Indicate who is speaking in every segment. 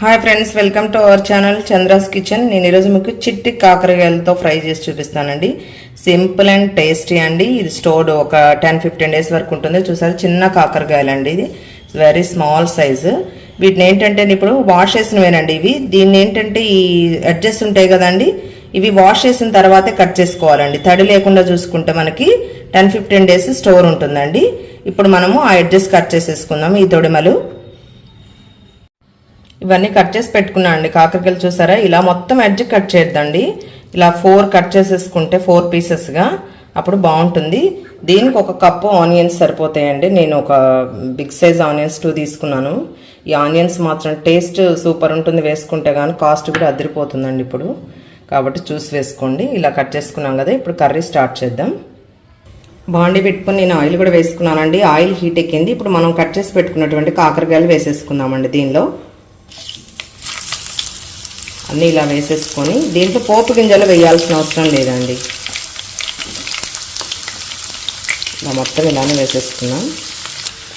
Speaker 1: Hi friends welcome to our channel Chandra's kitchen నేను ఈరోజు మీకు చిట్టి కాకరకాయలతో ఫ్రై చేసి చూపిస్తానండి సింపుల్ అండ్ టేస్టీ అండి ఇది స్టోర్డ్ ఒక టెన్ ఫిఫ్టీన్ డేస్ వరకు ఉంటుంది చూసారు చిన్న కాకరకాయలు అండి ఇది వెరీ స్మాల్ సైజు వీటిని ఏంటంటే ఇప్పుడు వాష్ చేసినవేనండి ఇవి దీన్ని ఏంటంటే ఈ అడ్జస్ట్ ఉంటాయి కదండి ఇవి వాష్ చేసిన తర్వాతే కట్ చేసుకోవాలండి తడి లేకుండా చూసుకుంటే మనకి టెన్ ఫిఫ్టీన్ డేస్ స్టోర్ ఉంటుందండి ఇప్పుడు మనము ఆ ఎడ్జెస్ కట్ చేసేసుకుందాం ఈ తొడిమలు ఇవన్నీ కట్ చేసి పెట్టుకున్నా అండి కాకరకాయలు చూసారా ఇలా మొత్తం ఎడ్జ్ కట్ చేద్దండి ఇలా ఫోర్ కట్ చేసేసుకుంటే ఫోర్ పీసెస్గా అప్పుడు బాగుంటుంది దీనికి ఒక కప్పు ఆనియన్స్ సరిపోతాయండి నేను ఒక బిగ్ సైజ్ ఆనియన్స్ టూ తీసుకున్నాను ఈ ఆనియన్స్ మాత్రం టేస్ట్ సూపర్ ఉంటుంది వేసుకుంటే కానీ కాస్ట్ కూడా అదిరిపోతుందండి ఇప్పుడు కాబట్టి చూసి వేసుకోండి ఇలా కట్ చేసుకున్నాం కదా ఇప్పుడు కర్రీ స్టార్ట్ చేద్దాం బాండి పెట్టుకుని నేను ఆయిల్ కూడా వేసుకున్నానండి ఆయిల్ హీట్ ఎక్కింది ఇప్పుడు మనం కట్ చేసి పెట్టుకున్నటువంటి కాకరకాయలు వేసేసుకుందామండి దీనిలో అన్నీ ఇలా వేసేసుకొని దీంట్లో పోపు గింజలు వేయాల్సిన అవసరం లేదండి మొత్తం ఇలానే వేసేసుకున్నాం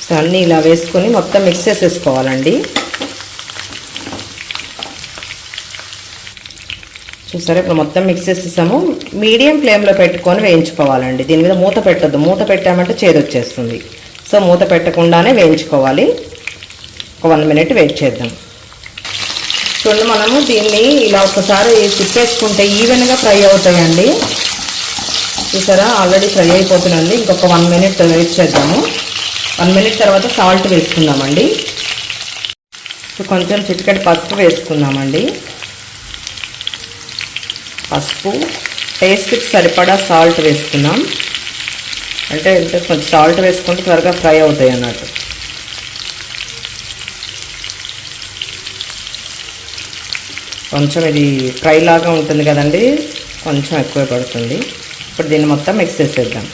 Speaker 1: సో అన్నీ ఇలా వేసుకొని మొత్తం మిక్స్ చేసేసుకోవాలండి చూసారా ఇప్పుడు మొత్తం మిక్స్ చేసేసాము మీడియం ఫ్లేమ్లో పెట్టుకొని వేయించుకోవాలండి దీని మీద మూత పెట్టద్దు మూత పెట్టామంటే చేదొచ్చేస్తుంది సో మూత పెట్టకుండానే వేయించుకోవాలి ఒక వన్ మినిట్ వెయిట్ చేద్దాం చూడండి మనము దీన్ని ఇలా ఒకసారి తిప్పేసుకుంటే ఈవెన్గా ఫ్రై అవుతాయండి చూసారా ఆల్రెడీ ఫ్రై అయిపోతుందండి ఇంకొక వన్ మినిట్ వెయిట్ చేద్దాము వన్ మినిట్ తర్వాత సాల్ట్ వేసుకుందామండి కొంచెం చిటికెట్ పసుపు వేసుకుందామండి పసుపు టేస్ట్కి సరిపడా సాల్ట్ వేసుకున్నాం అంటే ఎంత కొంచెం సాల్ట్ వేసుకుంటే త్వరగా ఫ్రై అవుతాయి అన్నట్టు కొంచెం ఇది ఫ్రై లాగా ఉంటుంది కదండి కొంచెం ఎక్కువ పడుతుంది ఇప్పుడు దీన్ని మొత్తం మిక్స్ చేసేద్దాం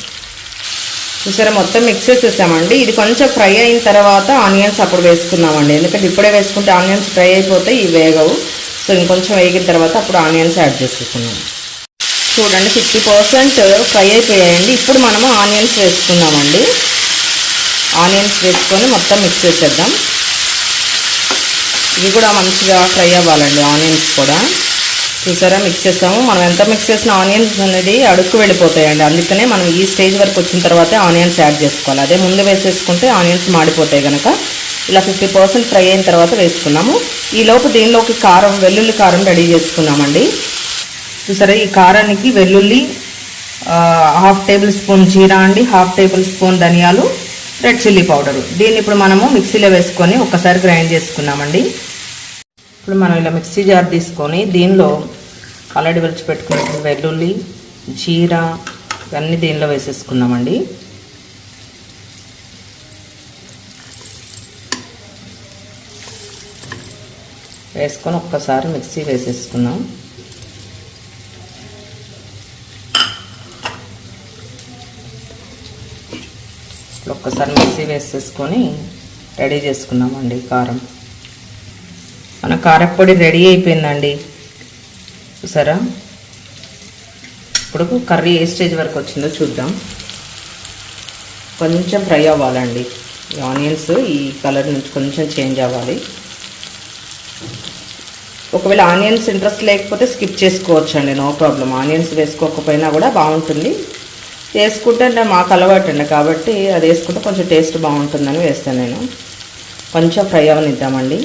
Speaker 1: చూసారా మొత్తం మిక్స్ చేసేసామండి ఇది కొంచెం ఫ్రై అయిన తర్వాత ఆనియన్స్ అప్పుడు వేసుకున్నామండి ఎందుకంటే ఇప్పుడే వేసుకుంటే ఆనియన్స్ ఫ్రై అయిపోతే ఇవి వేగవు సో ఇంకొంచెం వేగిన తర్వాత అప్పుడు ఆనియన్స్ యాడ్ చేసుకున్నాం చూడండి ఫిఫ్టీ పర్సెంట్ ఫ్రై అయిపోయాయండి ఇప్పుడు మనము ఆనియన్స్ వేసుకుందామండి ఆనియన్స్ వేసుకొని మొత్తం మిక్స్ చేసేద్దాం ఇవి కూడా మంచిగా ఫ్రై అవ్వాలండి ఆనియన్స్ కూడా చూసారా మిక్స్ చేస్తాము మనం ఎంత మిక్స్ చేసిన ఆనియన్స్ అనేది అడుక్కు వెళ్ళిపోతాయండి అందుకనే మనం ఈ స్టేజ్ వరకు వచ్చిన తర్వాతే ఆనియన్స్ యాడ్ చేసుకోవాలి అదే ముందు వేసేసుకుంటే ఆనియన్స్ మాడిపోతాయి కనుక ఇలా ఫిఫ్టీ పర్సెంట్ ఫ్రై అయిన తర్వాత వేసుకున్నాము ఈ లోపు దీనిలోకి కారం వెల్లుల్లి కారం రెడీ చేసుకున్నామండి చూసారా ఈ కారానికి వెల్లుల్లి హాఫ్ టేబుల్ స్పూన్ జీరా అండి హాఫ్ టేబుల్ స్పూన్ ధనియాలు రెడ్ చిల్లీ పౌడరు దీన్ని ఇప్పుడు మనము మిక్సీలో వేసుకొని ఒక్కసారి గ్రైండ్ చేసుకున్నామండి ఇప్పుడు మనం ఇలా మిక్సీ జార్ తీసుకొని దీనిలో వెలిచి పెట్టుకున్న వెల్లుల్లి జీరా ఇవన్నీ దీనిలో వేసేసుకున్నామండి వేసుకొని ఒక్కసారి మిక్సీ వేసేసుకున్నాం ఒక్కసారి మిక్సీ వేసేసుకొని రెడీ చేసుకున్నామండి కారం మన కారపొడి రెడీ అయిపోయిందండి చూసారా ఇప్పుడు కర్రీ ఏ స్టేజ్ వరకు వచ్చిందో చూద్దాం కొంచెం ఫ్రై అవ్వాలండి ఆనియన్స్ ఈ కలర్ నుంచి కొంచెం చేంజ్ అవ్వాలి ఒకవేళ ఆనియన్స్ ఇంట్రెస్ట్ లేకపోతే స్కిప్ చేసుకోవచ్చండి నో ప్రాబ్లం ఆనియన్స్ వేసుకోకపోయినా కూడా బాగుంటుంది వేసుకుంటే అంటే మాకు అలవాటు అండి కాబట్టి అది వేసుకుంటే కొంచెం టేస్ట్ బాగుంటుందని వేస్తాను నేను కొంచెం ఫ్రై అవనిద్దామండి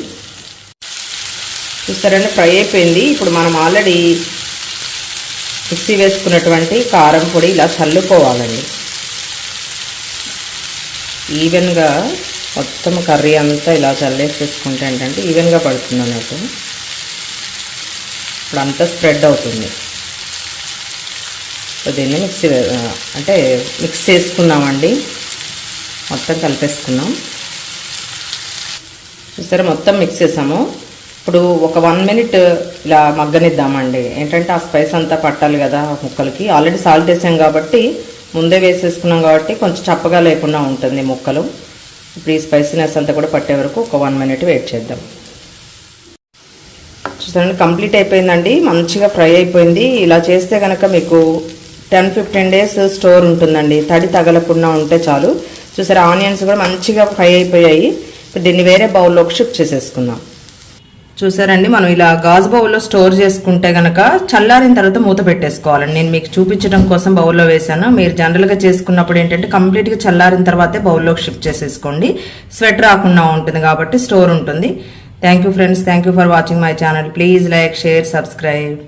Speaker 1: చూస్తారండి ఫ్రై అయిపోయింది ఇప్పుడు మనం ఆల్రెడీ మిక్సీ వేసుకున్నటువంటి కారం పొడి ఇలా చల్లుకోవాలండి ఈవెన్గా మొత్తం కర్రీ అంతా ఇలా చల్లేసి వేసుకుంటే ఏంటంటే ఈవెన్గా పడుతుంది అన్నట్టు ఇప్పుడు అంతా స్ప్రెడ్ అవుతుంది దీన్ని మిక్సీ అంటే మిక్స్ చేసుకున్నామండి మొత్తం కలిపేసుకున్నాం చూసారా మొత్తం మిక్స్ చేసాము ఇప్పుడు ఒక వన్ మినిట్ ఇలా మగ్గనిద్దామండి ఏంటంటే ఆ స్పైస్ అంతా పట్టాలి కదా ముక్కలకి ఆల్రెడీ సాల్ట్ వేసాం కాబట్టి ముందే వేసేసుకున్నాం కాబట్టి కొంచెం చప్పగా లేకుండా ఉంటుంది ముక్కలు ఇప్పుడు ఈ స్పైసీనెస్ అంతా కూడా పట్టే వరకు ఒక వన్ మినిట్ వెయిట్ చేద్దాం చూడండి కంప్లీట్ అయిపోయిందండి మంచిగా ఫ్రై అయిపోయింది ఇలా చేస్తే కనుక మీకు టెన్ ఫిఫ్టీన్ డేస్ స్టోర్ ఉంటుందండి తడి తగలకుండా ఉంటే చాలు చూసారా ఆనియన్స్ కూడా మంచిగా ఫ్రై అయిపోయాయి ఇప్పుడు దీన్ని వేరే బౌల్లోకి షిఫ్ట్ చేసేసుకుందాం చూసారండి మనం ఇలా గాజు బౌల్లో స్టోర్ చేసుకుంటే గనక చల్లారిన తర్వాత మూత పెట్టేసుకోవాలండి నేను మీకు చూపించడం కోసం బౌల్లో వేశాను మీరు జనరల్గా చేసుకున్నప్పుడు ఏంటంటే కంప్లీట్గా చల్లారిన తర్వాతే బౌల్లోకి షిఫ్ట్ చేసేసుకోండి స్వెట్ రాకుండా ఉంటుంది కాబట్టి స్టోర్ ఉంటుంది Thank you friends. Thank you for watching my channel. Please like, share, subscribe.